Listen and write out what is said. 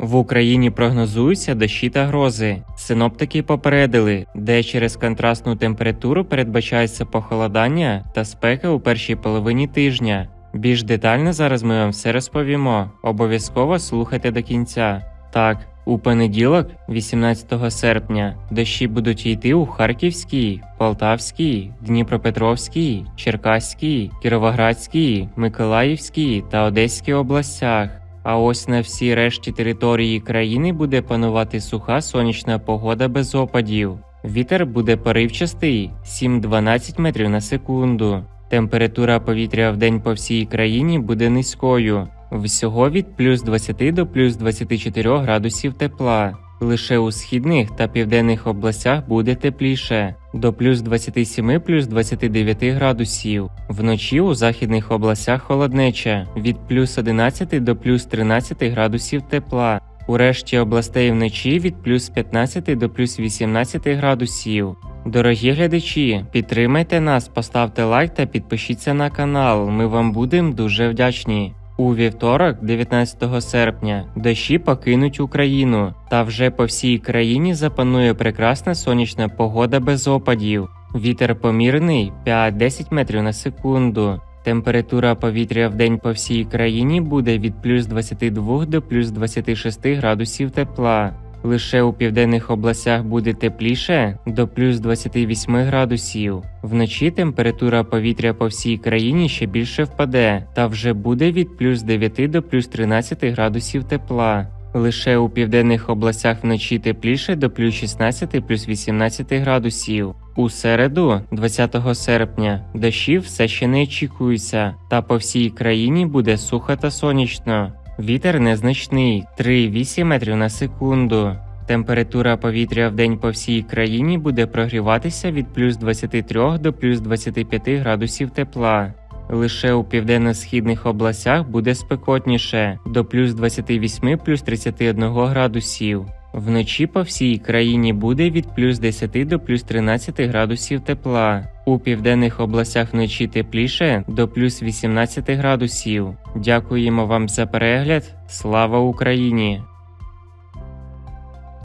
В Україні прогнозуються дощі та грози. Синоптики попередили, де через контрастну температуру передбачається похолодання та спека у першій половині тижня. Більш детально зараз ми вам все розповімо. Обов'язково слухайте до кінця. Так, у понеділок, 18 серпня, дощі будуть йти у Харківській, Полтавській, Дніпропетровській, Черкаській, Кіровоградській, Миколаївській та Одеській областях. А ось на всій решті території країни буде панувати суха сонячна погода без опадів. Вітер буде поривчастий 7-12 метрів на секунду. Температура повітря в день по всій країні буде низькою, всього від плюс 20 до плюс 24 градусів тепла. Лише у східних та південних областях буде тепліше до плюс 27 плюс 29 градусів. Вночі у західних областях холоднеча від плюс 11 до плюс 13 градусів тепла. У решті областей вночі від плюс 15 до плюс 18 градусів. Дорогі глядачі, підтримайте нас, поставте лайк та підпишіться на канал. Ми вам будемо дуже вдячні. У вівторок, 19 серпня, дощі покинуть Україну, та вже по всій країні запанує прекрасна сонячна погода без опадів. Вітер помірний 5-10 метрів на секунду. Температура повітря в день по всій країні буде від плюс 22 до плюс 26 градусів тепла. Лише у південних областях буде тепліше до плюс 28 градусів. Вночі температура повітря по всій країні ще більше впаде, та вже буде від плюс 9 до плюс 13 градусів тепла. Лише у південних областях вночі тепліше до плюс 16 плюс 18 градусів. У середу, 20 серпня, дощів все ще не очікується, та по всій країні буде сухо та сонячно. Вітер незначний 3,8 метрів на секунду. Температура повітря в день по всій країні буде прогріватися від плюс 23 до плюс 25 градусів тепла. Лише у південно-східних областях буде спекотніше до плюс 28 плюс 31 градусів. Вночі по всій країні буде від плюс 10 до плюс 13 градусів тепла. У південних областях вночі тепліше до плюс 18 градусів. Дякуємо вам за перегляд. Слава Україні!